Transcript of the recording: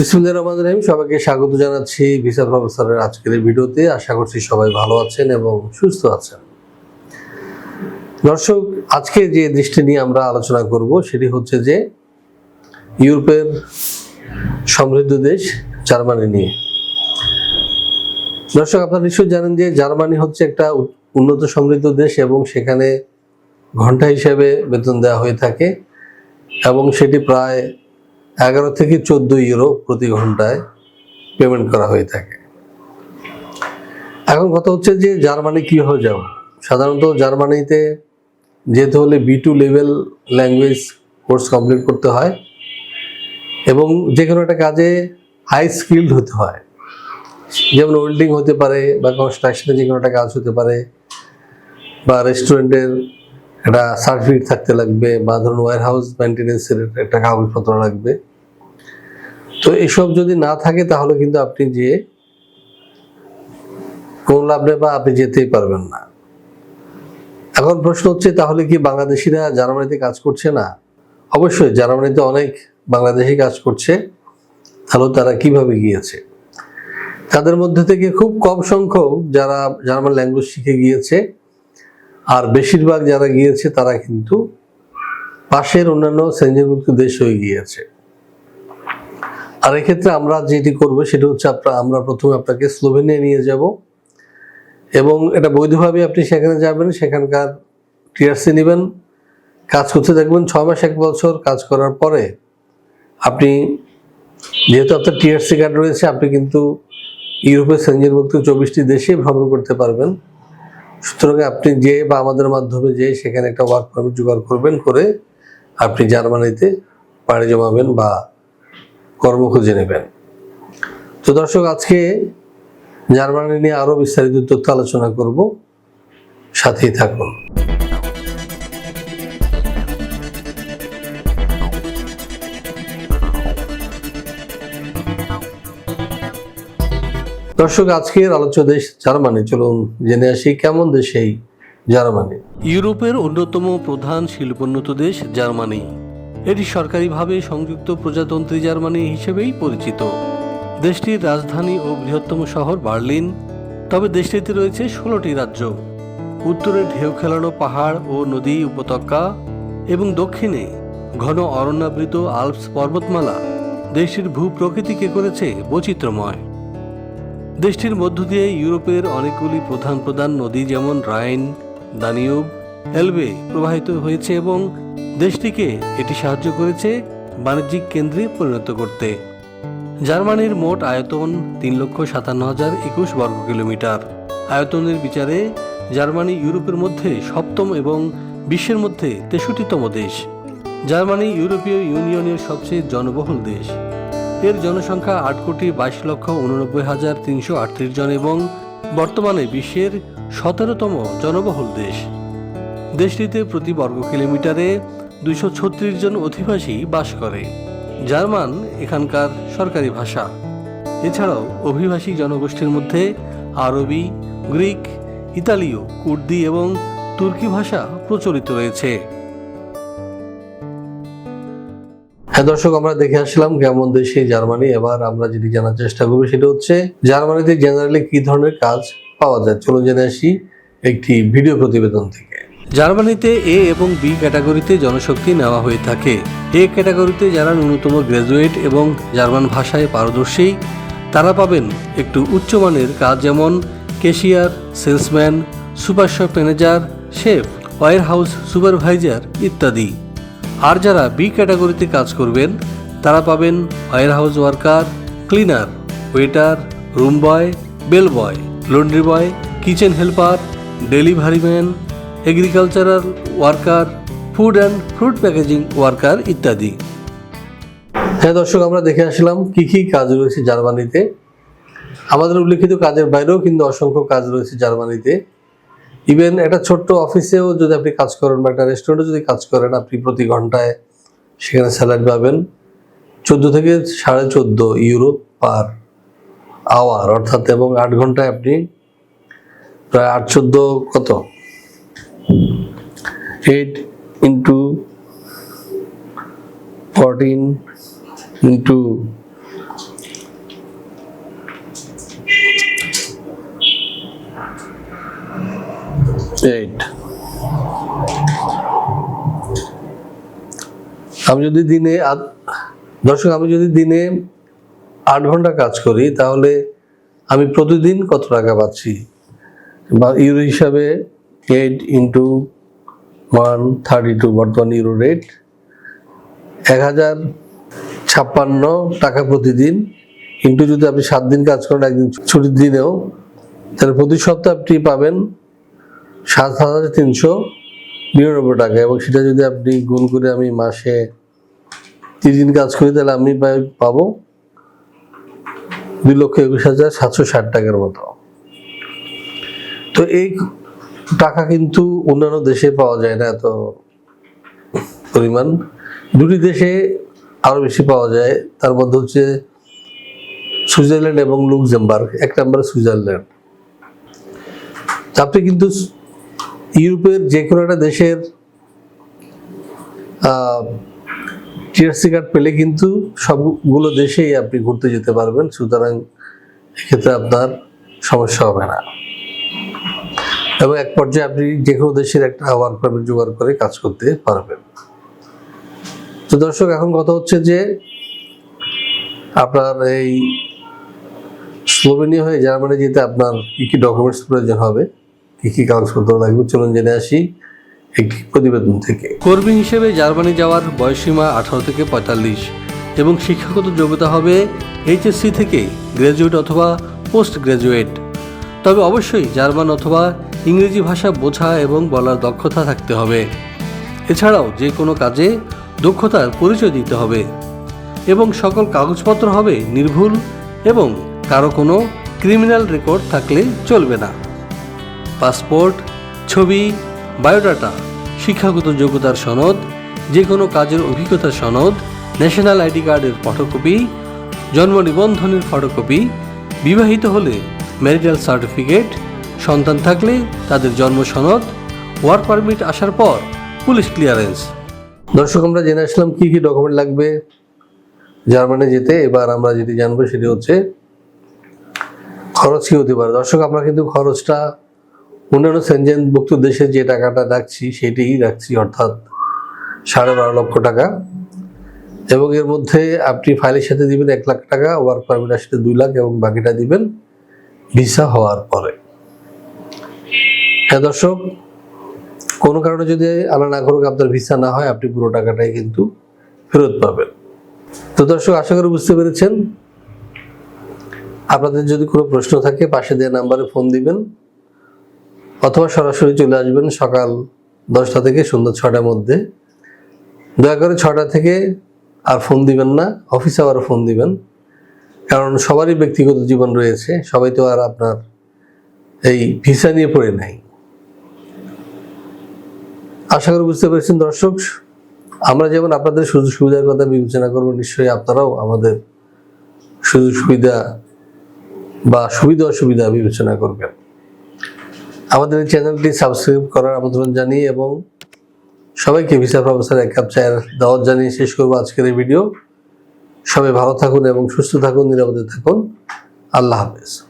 বিসমুল্লাহ রহমান রহিম, সবাইকে স্বাগত জানাচ্ছি ভিসা প্রফেসরের আজকের ভিডিওতে। আশা করছি সবাই ভালো আছেন এবং সুস্থ আছেন। দর্শক, আজকে যে দৃষ্টি নিয়ে আমরা আলোচনা করব সেটি হচ্ছে যে ইউরোপের সমৃদ্ধ দেশ জার্মানি নিয়ে। দর্শক, আপনারা নিশ্চয়ই জানেন যে জার্মানি হচ্ছে একটা উন্নত সমৃদ্ধ দেশ এবং সেখানে ঘণ্টা হিসেবে বেতন দেওয়া হয়ে থাকে এবং সেটি প্রায় এগারো থেকে চোদ্দ ইউরো প্রতি ঘন্টায় পেমেন্ট করা হয়ে থাকে। এখন কথা হচ্ছে যে জার্মানি কীভাবে যাব? সাধারণত জার্মানিতে যেতে হলে B two level language course complete করতে হয় এবং যে কোনো একটা কাজে হাই স্কিল্ড হতে হয়। যেমন ওয়েল্ডিং হতে পারে বা কনস্ট্রাকশনে যে কোনো একটা কাজ হতে পারে বা রেস্টুরেন্টের একটা সার্টিফিকেট থাকতে লাগবে বা ধরুন ওয়ার হাউস মেনটেন্যান্সের একটা কাগজপত্র লাগবে। তো এসব যদি না থাকে, তাহলে কিন্তু আপনি যে কোনো লাভ নেই বা আপনি যেতেই পারবেন না। এখন প্রশ্ন হচ্ছে, তাহলে কি বাংলাদেশিরা জার্মানিতে কাজ করছে না? অবশ্যই জার্মানিতে অনেক বাংলাদেশি কাজ করছে। তাহলে তারা কীভাবে গিয়েছে? তাদের মধ্যে থেকে খুব কম সংখ্যক যারা জার্মান ল্যাঙ্গুয়েজ শিখে গিয়েছে, আর বেশিরভাগ যারা গিয়েছে, তারা কিন্তু পাশের অন্যান্য সেঞ্জনভুক্ত দেশ হয়ে গিয়েছে। আর এক্ষেত্রে আমরা যেটি করব, সেটা হচ্ছে আপনার, আমরা প্রথমে আপনাকে স্লোভেনিয়া নিয়ে যাব। এবং এটা বৈধভাবে আপনি সেখানে যাবেন, সেখানকার টিআরসি নেবেন। কাজ করতে থাকবেন ছ মাস, এক বছর কাজ করার পরে আপনি, যেহেতু আপনার টিআরসি কার্ড রয়েছে, আপনি কিন্তু ইউরোপের সেঞ্জনভুক্ত চব্বিশটি দেশে ভ্রমণ করতে পারবেন। সুতরাং আপনি যে বা আমাদের মাধ্যমে যে সেখানে একটা ওয়ার্ক পারমিট জোগাড় করবেন করে আপনি জার্মানিতে পাড়ি জমাবেন বা কর্ম খুঁজে নেবেন। তো দর্শক, আজকে জার্মানি নিয়ে আরও বিস্তারিত তথ্য আলোচনা করব। সাথেই থাকুন। দর্শক, আজকের আলোচ্য দেশ জার্মানি। চলুন জেনে আসি কেমন দেশ এই জার্মানি। ইউরোপের অন্যতম প্রধান শিল্পোন্নত দেশ জার্মানি। এটি সরকারিভাবে সংযুক্ত প্রজাতন্ত্রী জার্মানি হিসেবেই পরিচিত। দেশটির রাজধানী ও বৃহত্তম শহর বার্লিন, তবে দেশটিতে রয়েছে ষোলোটি রাজ্য। উত্তরে ঢেউ খেলানো পাহাড় ও নদী উপত্যকা এবং দক্ষিণে ঘন অরণ্যাবৃত আলপস পর্বতমালা। দেশটির ভূপ্রকৃতিকে করেছে বৈচিত্র্যময়। দেশটির মধ্য দিয়ে ইউরোপের অনেকগুলি প্রধান প্রধান নদী যেমন রাইন, দানিউব এলবে প্রবাহিত হয়েছে এবং দেশটিকে এটি সাহায্য করেছে বাণিজ্যিক কেন্দ্রে পরিণত করতে। জার্মানির মোট আয়তন তিন লক্ষ সাতান্ন হাজার একুশ বর্গ কিলোমিটার। আয়তনের বিচারে জার্মানি ইউরোপের মধ্যে সপ্তম এবং বিশ্বের মধ্যে তেষট্টিতম দেশ। জার্মানি ইউরোপীয় ইউনিয়নের সবচেয়ে জনবহুল দেশ। এর জনসংখ্যা আট কোটি বাইশ লক্ষ উননব্বই হাজার তিনশো আটত্রিশ জন এবং বর্তমানে বিশ্বের সতেরোতম জনবহুল দেশ। দেশটিতে প্রতি বর্গ কিলোমিটারে দুইশো ছত্রিশ জন অধিবাসী বাস করে। জার্মান এখানকার সরকারি ভাষা। এছাড়াও অভিবাসী জনগোষ্ঠীর মধ্যে আরবি, গ্রিক, ইতালীয়, কুর্দি এবং তুর্কি ভাষা প্রচলিত রয়েছে। হ্যাঁ দর্শক, আমরা দেখে আসলাম কেমন দেশে জার্মানি। এবার আমরা যেটি জানার চেষ্টা করব সেটা হচ্ছে, জার্মানিতে জেনারেলি কি ধরনের কাজ পাওয়া যায়? চলুন জেনে আসি একটি ভিডিও প্রতিবেদন থেকে। জার্মানিতে এ এবং বি ক্যাটাগরিতে জনশক্তি নেওয়া হয়ে থাকে। এ ক্যাটাগরিতে যারা ন্যূনতম গ্র্যাজুয়েট এবং জার্মান ভাষায় পারদর্শী, তারা পাবেন একটু উচ্চমানের কাজ যেমন cashier, salesman, super shop manager, chef warehouse supervisor ইত্যাদি। আর যারা বি ক্যাটাগরিতে কাজ করবেন, তারা পাবেন warehouse worker, cleaner, waiter, room boy, bell boy, laundry boy, kitchen helper delivery man agricultural worker food and fruit packaging worker ইত্যাদি। হ্যাঁ দর্শক, আমরা দেখে আসলাম কি কি কাজ রয়েছে জার্মানিতে। আমাদের উল্লেখিত কাজের বাইরেও কিন্তু অসংখ্য কাজ রয়েছে জার্মানিতে। ইভেন একটা ছোট্ট অফিসেও যদি আপনি কাজ করেন বা একটা রেস্টুরেন্টে যদি কাজ করেন, আপনি প্রতি ঘন্টায় সেখানে স্যালারি পাবেন চোদ্দ থেকে সাড়ে চোদ্দ ইউরো পার আওয়ার অর্থাৎ এবং আট ঘন্টায় আপনি প্রায় আট চোদ্দ কত? 8 into 14 into 8 আমি যদি দিনে দর্শক, আমি যদি দিনে আট ঘণ্টা কাজ করি, তাহলে আমি প্রতিদিন কত টাকা পাচ্ছি? বা ইউরো হিসাবে eight into one thirty two বর্তমান ইউরো রেট এক হাজার ছাপ্পান্ন টাকা প্রতিদিন। ইন্টু যদি আপনি সাত দিন কাজ করেন, একদিন ছুটির দিনেও, তাহলে প্রতি সপ্তাহে আপনি পাবেন সাত হাজার তিনশো নিরানব্বই টাকা। এবং সেটা যদি আপনি গুণ করে আমি মাসে তিন দিন কাজ করি, তাহলে আমি পাবো দুই লক্ষ একুশ হাজার সাতশো ষাট টাকার মতো। তো এই টাকা কিন্তু অন্যান্য দেশে পাওয়া যায় না এত পরিমাণ। দুটি দেশে আরও বেশি পাওয়া যায়। তার মধ্যে হচ্ছে সুইজারল্যান্ড এবং লুক্সেমবার্গ। এক নম্বরে সুইজারল্যান্ড। আপনি কিন্তু ইউরোপের যে কোনো একটা দেশের টিআরসি কার্ড পেলে কিন্তু সবগুলো দেশেই আপনি ঘুরতে যেতে পারবেন। সুতরাং এক্ষেত্রে আপনার সমস্যা হবে না। এবং এক পর্যায়ে আপনি যে কোনো দেশের একটা ওয়ার্ক পারমিট জোগাড় করে কাজ করতে পারবেন। তো দর্শক, এখন কথা হচ্ছে যে আপনার এই স্লোভেনিয়া হয়ে জার্মানি যেতে আপনার কি কি ডকুমেন্টস প্রয়োজন হবে? কি কি কাগজপত্র লাগবে? চলুন জেনে আসি একটি প্রতিবেদন থেকে। কর্মী হিসেবে জার্মানি যাওয়ার বয়সীমা আঠারো থেকে পঁয়তাল্লিশ এবং শিক্ষাগত যোগ্যতা হবে এইচএসসি থেকে গ্র্যাজুয়েট অথবা পোস্ট গ্র্যাজুয়েট তবে অবশ্যই জার্মান অথবা ইংরেজি ভাষা বোঝা এবং বলার দক্ষতা থাকতে হবে। এছাড়াও যে কোনো কাজে দক্ষতার পরিচয় দিতে হবে এবং সকল কাগজপত্র হবে নির্ভুল এবং কারও কোনো ক্রিমিনাল রেকর্ড থাকলে চলবে না। পাসপোর্ট, ছবি, বায়োডাটা, শিক্ষাগত যোগ্যতার সনদ, যে কোনো কাজের অভিজ্ঞতার সনদ, ন্যাশনাল আইডি কার্ডের ফটোকপি, জন্ম নিবন্ধনের ফটোকপি, বিবাহিত হলে ম্যারিটাল সার্টিফিকেট, সন্তান থাকলে তাদের জন্ম সনদ, ওয়ার্ক পারমিট আসার পর পুলিশ ক্লিয়ারেন্স। দর্শক, আমরা জেনে আসলাম কী কি ডকুমেন্ট লাগবে জার্মানি যেতে। এবার আমরা যেটি জানব সেটি হচ্ছে খরচ কি হতে পারে। দর্শক, আমরা কিন্তু খরচটা অন্যান্য সেনজেনভুক্ত দেশে যে টাকাটা রাখছি সেটিই রাখছি, অর্থাৎ সাড়ে বারো লক্ষ টাকা। এবং এর মধ্যে আপনি ফাইলের সাথে দিবেন এক লাখ টাকা, ওয়ার্ক পারমিটের সাথে দুই লাখ, এবং বাকিটা দিবেন ভিসা হওয়ার পরে। হ্যাঁ দর্শক, কোনো কারণে যদি আল্লাহ না করুক আপনার ভিসা না হয়, আপনি পুরো টাকাটাই কিন্তু ফেরত পাবেন। তো দর্শক, আশা করি বুঝতে পেরেছেন। আপনাদের যদি কোনো প্রশ্ন থাকে, পাশে দেওয়া নাম্বারে ফোন দিবেন, অথবা সরাসরি চলে আসবেন সকাল দশটা থেকে সন্ধ্যা ছটার মধ্যে। দয়া করে ছটা থেকে আর ফোন দিবেন না, অফিস আবার ফোন দিবেন। কারণ সবারই ব্যক্তিগত জীবন রয়েছে, সবাই তো আর আপনার এই ভিসা নিয়ে পড়ে নাই। আশা করি বুঝতে পেরেছেন দর্শক, আমরা যেমন আপনাদের সুযোগ সুবিধার কথা বিবেচনা করব, নিশ্চয়ই আপনারাও আমাদের সুযোগ সুবিধা বা সুবিধা অসুবিধা বিবেচনা করবেন। আমাদের এই চ্যানেলটি সাবস্ক্রাইব করার আমন্ত্রণ জানিয়ে এবং সবাইকে ভিসা প্রফেসর এক কাপ চায়ের দাওয়াত জানিয়ে শেষ করব আজকের এই ভিডিও। সবাই ভালো থাকুন এবং সুস্থ থাকুন নিরাপদে থাকুন। আল্লাহ হাফেজ।